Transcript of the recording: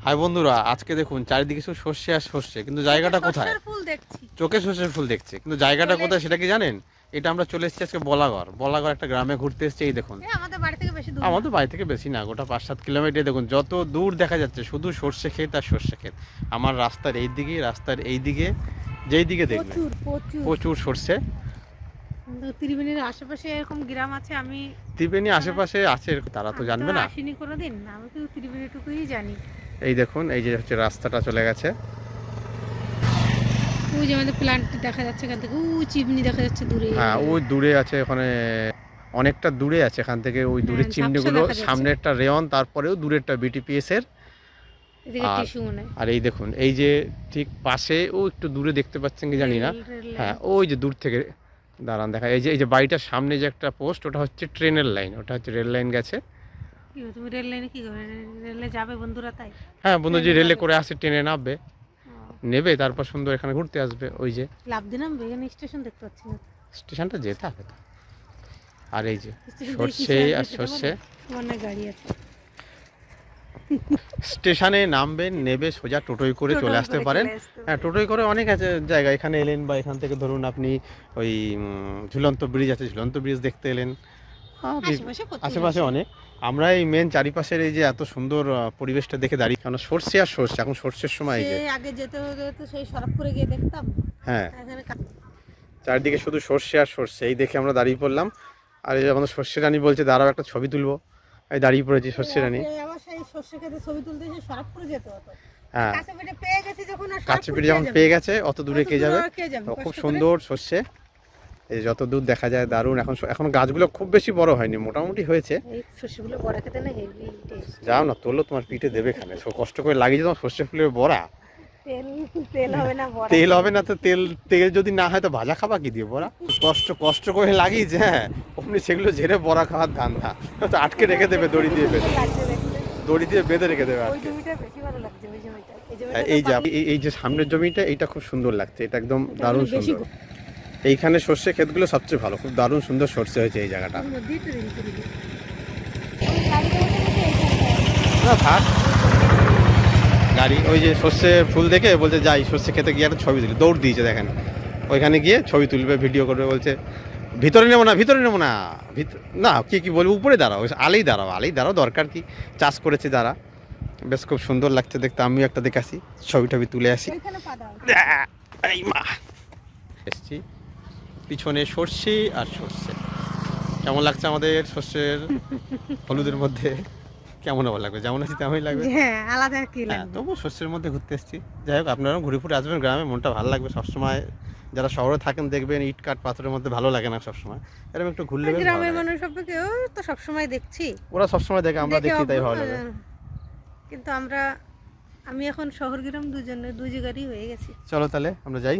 High বন্ধুরা আজকে দেখুন চারিদিকে শুধু সর্ষে আর সর্ষে কিন্তু জায়গাটা কোথায়? চোখে সর্ষের ফুল দেখছে কিন্তু জায়গাটা কোথায় সেটা কি জানেন? এটা আমরা চলে এসেছি আজকে বলাগড়। বলাগড় একটা গ্রামে ঘুরতে এসেছি এই দেখুন। আমাদের বাড়ি থেকে বেশি আমাদের বাড়ি থেকে বেশি না গোটা পাঁচ সাত কিলোমিটার দেখুন যত দূর দেখা যাচ্ছে শুধু সর্ষে ক্ষেত আর সর্ষে ক্ষেত। আমার রাস্তার এই দিকে রাস্তার এই দিকে যেই দিকে। দেখবেন। প্রচুর সর্ষে। ত্রিবেণীর আশেপাশে এরকম গ্রাম আছে আমি ত্রিবেণী আশেপাশে আছে তারা তো জানবে না। আসিনি কোনোদিন আমি তো ত্রিবেণীটুকুই জানি। এই দেখুন এই যে হচ্ছে রাস্তাটা চলে গেছে। ওই যে আমাদের প্ল্যান্ট দেখা যাচ্ছে এখান থেকে ও চিমনি দেখা যাচ্ছে দূরে। হ্যাঁ ওই দূরে আছে ওখানে অনেকটা দূরে আছে এখান থেকে ওই দূরের হ্যাঁ, চিমনিগুলো। সামনেরটা রেওয়ান তারপরেও দূরেরটা বিটিপিএস এর। এদিকে আর- এই দেখুন এই যে ঠিক পাশে ও একটু দূরে দেখতে পাচ্ছেন কি জানি না। হ্যাঁ ওই যে দূর থেকে দাঁড়ান দেখা এই যে এই যে বাড়িটার সামনে যে একটা পোস্ট ওটা হচ্ছে ট্রেনের লাইন ওটা হচ্ছে রেল লাইন গেছে। কি তুমি রেল লাইনে কি করবে? রেলে যাবে বন্ধুরা তাই? হ্যাঁ বন্ধু যে রেলে করে আসে ট্রেনে নামবে। নেবে তারপর সুন্দর এখানে ঘুরতে আসবে ওই যে। লাভ দিলাম এখানে স্টেশন দেখতে পাচ্ছি না। স্টেশনটা যেতে হবে আর এই যে সর্ষে আর সর্ষে? গাড়ি আছে। স্টেশনে নামবেন নেবে সোজা টোটোয় করে চলে আসতে পারেন। হ্যাঁ। টোটোয় করে অনেক আছে জায়গা। এখানে এলেন বা এখান থেকে ধরুন আপনি ওই ঝুলন্ত ব্রিজ আছে ঝুলন্ত ব্রিজ দেখতে এলেন। আশেপাশে প্রচুর আশেপাশে। অনেক। আমরা এই মেন চারিপাশের এই যে এত সুন্দর পরিবেশটা দেখে দাঁড়িয়ে কেন সর্ষে আর সর্ষে এখন সর্ষের সময় এই যে। আগে যেতে তো সেই সরবপুরে গিয়ে দেখতাম। হ্যাঁ। চারিদিকে শুধু সর্ষে আর সর্ষে এই দেখে আমরা দাঁড়িয়ে পড়লাম। আর এই যে আমাদের সর্ষে রানী বলছে দাঁড়াও একটা ছবি তুলবো। এই দাঁড়িয়ে পড়েছি সর্ষে রানী। হ্যাঁ। কাছে পেটে পেয়ে যখন পিঠে পেয়ে গেছে অত দূরে কে যাবে? খুব সুন্দর সর্ষে। এই যত দূর দেখা যায় দারুণ। এখন এখন গাছগুলো খুব বেশি বড় হয়নি মোটামুটি হয়েছে। যাও না তোলো তোমার পিঠে দেবে খানে কষ্ট করে লাগিয়ে তোমার সর্ষে ফুলের বড়া। তেল হবে না তো তেল তেল যদি না হয় তো ভাজা খাবা কি দিয়ে বড়া? কষ্ট কষ্ট করে লাগিয়েছে হ্যাঁ। অমনি সেগুলো ঝেড়ে বড়া খাওয়ার ধান্দা। তো আটকে রেখে দেবে দড়ি দিয়ে বেঁধে। দড়ি দিয়ে বেঁধে রেখে দেবে এই হ্যাঁ, এই যে এই- যে সামনের জমিটা এইটা খুব সুন্দর লাগছে। এটা একদম দারুণ সুন্দর। এইখানে সর্ষে ক্ষেতগুলো সবচেয়ে ভালো। খুব দারুণ সুন্দর সর্ষে হয়েছে এই জায়গাটা। না থাক। গাড়ি ওই যে সর্ষে ফুল দেখে বলছে যাই সর্ষে খেতে গিয়ে একটা ছবি তুলি। দৌড় দিয়েছে দেখেন। ওইখানে গিয়ে ছবি তুলবে ভিডিও করবে বলছে ভিতরে নেব না ভিতরে নেব না না কি কি বলব উপরে দাঁড়াও আলেই দাঁড়াও আলেই দাঁড়াও দরকার কি? চাষ করেছে যারা। বেশ খুব সুন্দর লাগছে দেখতে আমিও একটা দেখে আসি ছবি টবি তুলে আসি। মা। এসছি। পিছনে সর্ষে আর সর্ষে। কেমন লাগছে আমাদের সর্ষের হলুদের মধ্যে? কেমন আবার লাগবে? যেমন আছি তেমনই লাগবে। হ্যাঁ আলাদা কি হ্যাঁ তবু শস্যের মধ্যে ঘুরতে এসেছি। যাই হোক আপনারাও ঘুরে ফুরে আসবেন গ্রামে মনটা ভালো লাগবে সবসময়। যারা শহরে থাকেন দেখবেন ইট কাঠ পাথরের মধ্যে ভালো লাগে না সবসময়। এরকম একটু ঘুরলে গ্রামের। মানুষ সবকে তো সবসময় দেখছি। ওরা সবসময় দেখে আমরা দেখি তাই ভালো লাগে। কিন্তু আমরা আমি এখন শহর গ্রাম দুজনে দুই জায়গারই হয়ে গেছি। চলো তাহলে আমরা যাই।